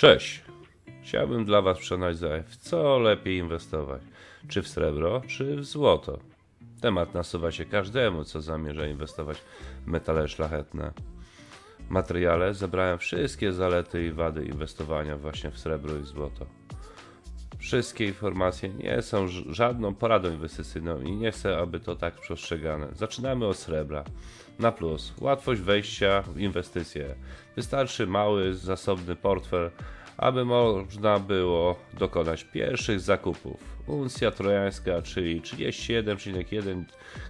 Cześć! Chciałbym dla Was przeanalizować, w co lepiej inwestować. Czy w srebro, czy w złoto. Temat nasuwa się każdemu, co zamierza inwestować w metale szlachetne. Materiale zebrałem wszystkie zalety i wady inwestowania właśnie w srebro i złoto. Wszystkie informacje nie są żadną poradą inwestycyjną i nie chcę, aby to tak postrzegane. Zaczynamy od srebra. Na plus, łatwość wejścia w inwestycje. Wystarczy mały, zasobny portfel, aby można było dokonać pierwszych zakupów. Uncja trojańska, czyli 31,1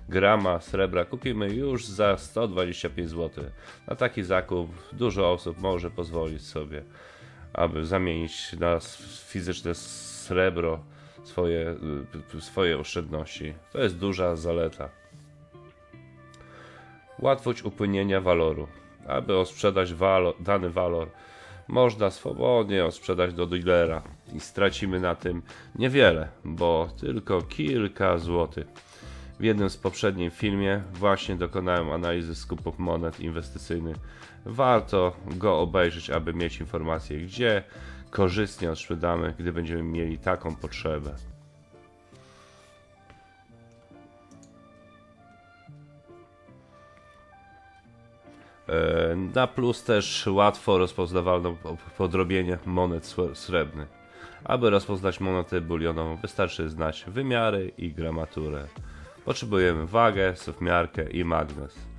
grama srebra kupimy już za 125 zł. Na taki zakup dużo osób może pozwolić sobie aby zamienić na fizyczne srebro swoje, y, swoje oszczędności. To jest duża zaleta. Łatwość upłynienia waloru. Aby osprzedać walo, dany walor, można swobodnie osprzedać do dealera i stracimy na tym niewiele, bo tylko kilka złotych. W jednym z poprzednich filmie właśnie dokonałem analizy skupów monet inwestycyjnych. Warto go obejrzeć, aby mieć informację, gdzie korzystnie odsprzedamy, gdy będziemy mieli taką potrzebę. E, Na plus też łatwo rozpoznawalne po- podrobienie monet sre- srebrnych. Aby rozpoznać monetę bulionową wystarczy znać wymiary i gramaturę. Potrzebujemy wagę, suwmiarkę i magnes.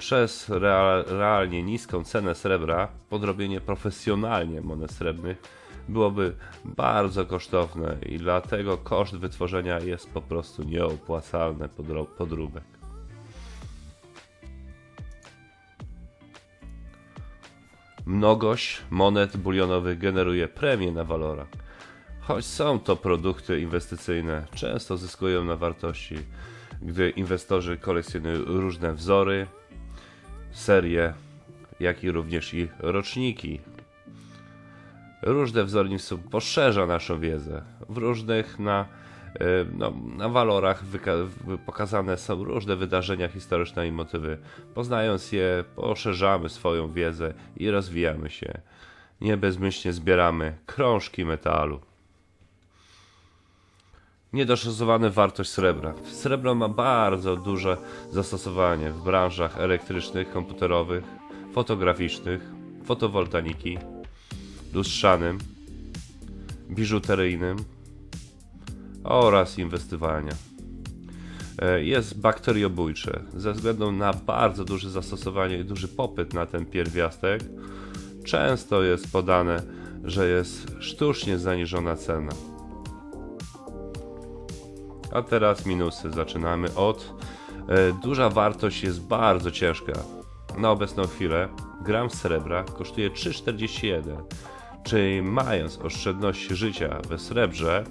Przez real, realnie niską cenę srebra podrobienie profesjonalnie monet srebrnych byłoby bardzo kosztowne i dlatego koszt wytworzenia jest po prostu nieopłacalny podróbek. Mnogość monet bulionowych generuje premię na walorach. Choć są to produkty inwestycyjne, często zyskują na wartości, gdy inwestorzy kolekcjonują różne wzory, serie, jak i również i roczniki. Różne wzornictwo poszerza naszą wiedzę. W różnych na, e, no, na walorach pokazane są różne wydarzenia historyczne i motywy. Poznając je, poszerzamy swoją wiedzę i rozwijamy się. Nie bezmyślnie zbieramy krążki metalu. Niedoszacowana wartość srebra. Srebro ma bardzo duże zastosowanie w branżach elektrycznych, komputerowych, fotograficznych, fotowoltaiki, lustrzanym, biżuteryjnym oraz inwestowania. E, Jest bakteriobójcze. Ze względu na bardzo duże zastosowanie i duży popyt na ten pierwiastek, często jest podane, że jest sztucznie zaniżona cena. A teraz minusy. Zaczynamy od. E, duża wartość jest bardzo ciężka. Na obecną chwilę gram srebra kosztuje 3,41. Czyli mając oszczędność życia we srebrze,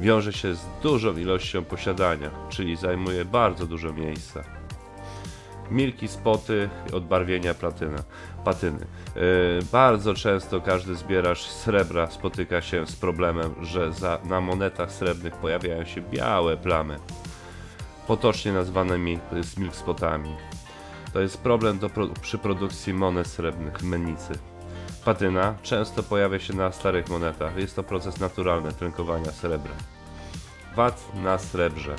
wiąże się z dużą ilością posiadania, czyli zajmuje bardzo dużo miejsca. Milki spoty odbarwienia platyna, patyny. Yy, bardzo często każdy zbieracz srebra spotyka się z problemem, że za, na monetach srebrnych pojawiają się białe plamy, potocznie nazwanymi milk spotami. To jest problem do, przy produkcji monet srebrnych mennicy. Patyna często pojawia się na starych monetach. Jest to proces naturalny trynkowania srebra. VAT na srebrze.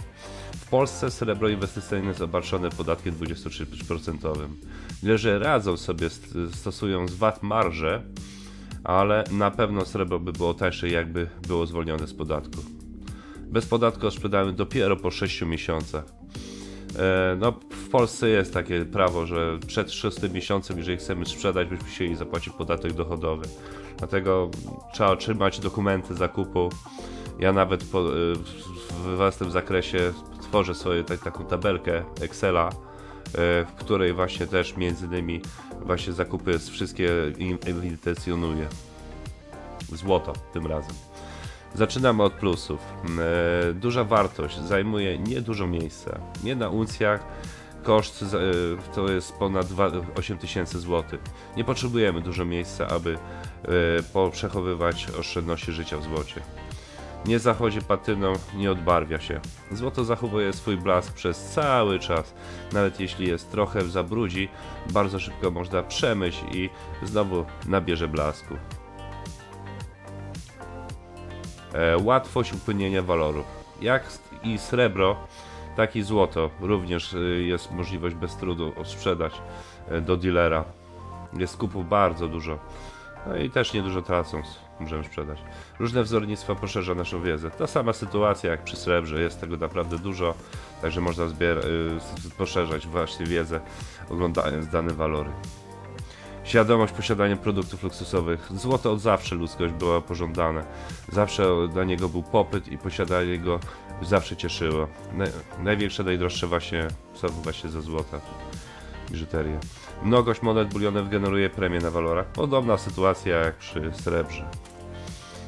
W Polsce srebro inwestycyjne jest obarczone podatkiem 23%. Dealerzy radzą sobie, st- stosują z VAT marże, ale na pewno srebro by było tańsze, jakby było zwolnione z podatku. Bez podatku sprzedamy dopiero po 6 miesiącach. E, No, w Polsce jest takie prawo, że przed szóstym miesiącem, jeżeli chcemy sprzedać, byśmy musieli zapłacić podatek dochodowy. Dlatego trzeba otrzymać dokumenty zakupu. Ja nawet po, y, w własnym zakresie tworzę sobie tak, taką tabelkę Excela, y, w której właśnie też między innymi właśnie zakupy wszystkie in- ewidencjonuję. Złoto tym razem. Zaczynamy od plusów. E, duża wartość zajmuje niedużo miejsca. Nie na uncjach. Koszt to jest ponad 2 8000 zł. Nie potrzebujemy dużo miejsca, aby przechowywać oszczędności życia w złocie. Nie zachodzi patyną, nie odbarwia się. Złoto zachowuje swój blask przez cały czas. Nawet jeśli jest trochę w zabrudzi, bardzo szybko można przemyć i znowu nabierze blasku. E, łatwość upłynienia waloru. Jak i srebro, tak i złoto również y, jest możliwość bez trudu sprzedać e, do dealera. Jest kupów bardzo dużo. No i też niedużo tracąc możemy sprzedać. Różne wzornictwa poszerza naszą wiedzę. Ta sama sytuacja jak przy srebrze, jest tego naprawdę dużo, także można y, poszerzać właśnie wiedzę, oglądając dane walory. Świadomość posiadania produktów luksusowych. Złoto od zawsze ludzkość była pożądane. Zawsze na niego był popyt i posiadanie go zawsze cieszyło. Naj, największe, najdroższe właśnie są właśnie ze złota. Biżuterię. Mnogość monet bulionowych generuje premię na walorach. Podobna sytuacja jak przy srebrze.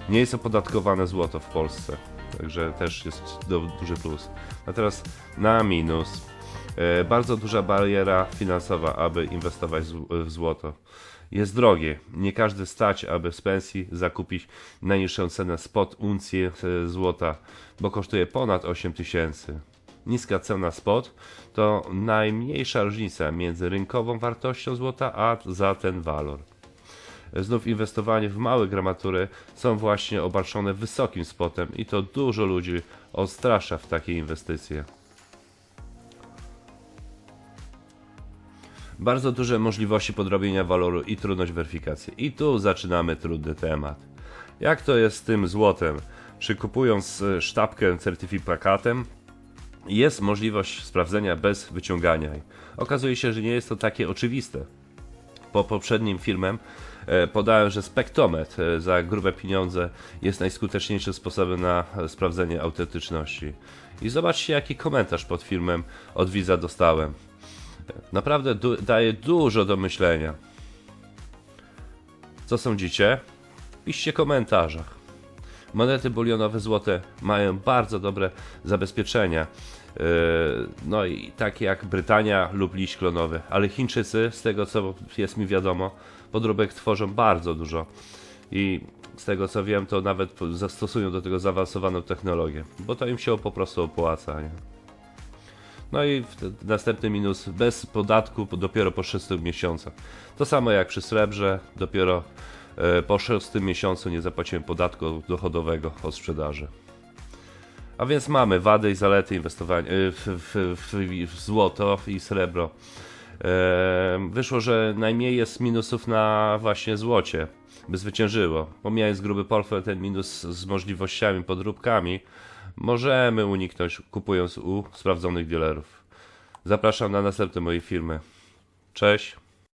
Nie jest opodatkowane złoto w Polsce. Także też jest duży plus. A teraz na minus. E, bardzo duża bariera finansowa, aby inwestować w złoto. Jest drogie. Nie każdy stać, aby z pensji zakupić najniższą cenę spot uncji e, złota, bo kosztuje ponad 8 tysięcy. Niska cena spot to najmniejsza różnica między rynkową wartością złota a za ten walor. Znów inwestowanie w małe gramatury są właśnie obarczone wysokim spotem i to dużo ludzi odstrasza w takie inwestycje. Bardzo duże możliwości podrobienia waloru i trudność weryfikacji. I tu zaczynamy trudny temat. Jak to jest z tym złotem? Czy kupując e, sztabkę certyfikatem, jest możliwość sprawdzenia bez wyciągania. Okazuje się, że nie jest to takie oczywiste. Po poprzednim filmem e, podałem, że spektometr e, za grube pieniądze jest najskuteczniejszym sposobem na e, sprawdzenie autentyczności. I zobaczcie, jaki komentarz pod filmem od widza dostałem. Naprawdę du- daje dużo do myślenia. Co sądzicie? Piszcie w komentarzach. Monety bulionowe złote mają bardzo dobre zabezpieczenia. Yy, No i takie jak Brytania lub liść klonowy, ale Chińczycy, z tego co jest mi wiadomo, podróbek tworzą bardzo dużo. I z tego co wiem, to nawet zastosują do tego zaawansowaną technologię, bo to im się po prostu opłaca. Nie? No i następny minus, bez podatku po- dopiero po 6 miesiącach. To samo jak przy srebrze, dopiero e, po 6 miesiącu nie zapłaciłem podatku dochodowego od sprzedaży. A więc mamy wady i zalety inwestowania e, w, w, w, w złoto i srebro. E, Wyszło, że najmniej jest minusów na właśnie złocie, by zwyciężyło. Pomijając gruby portfel, ten minus z możliwościami, podróbkami, możemy uniknąć kupując u sprawdzonych dealerów. Zapraszam na następne moje filmy. Cześć.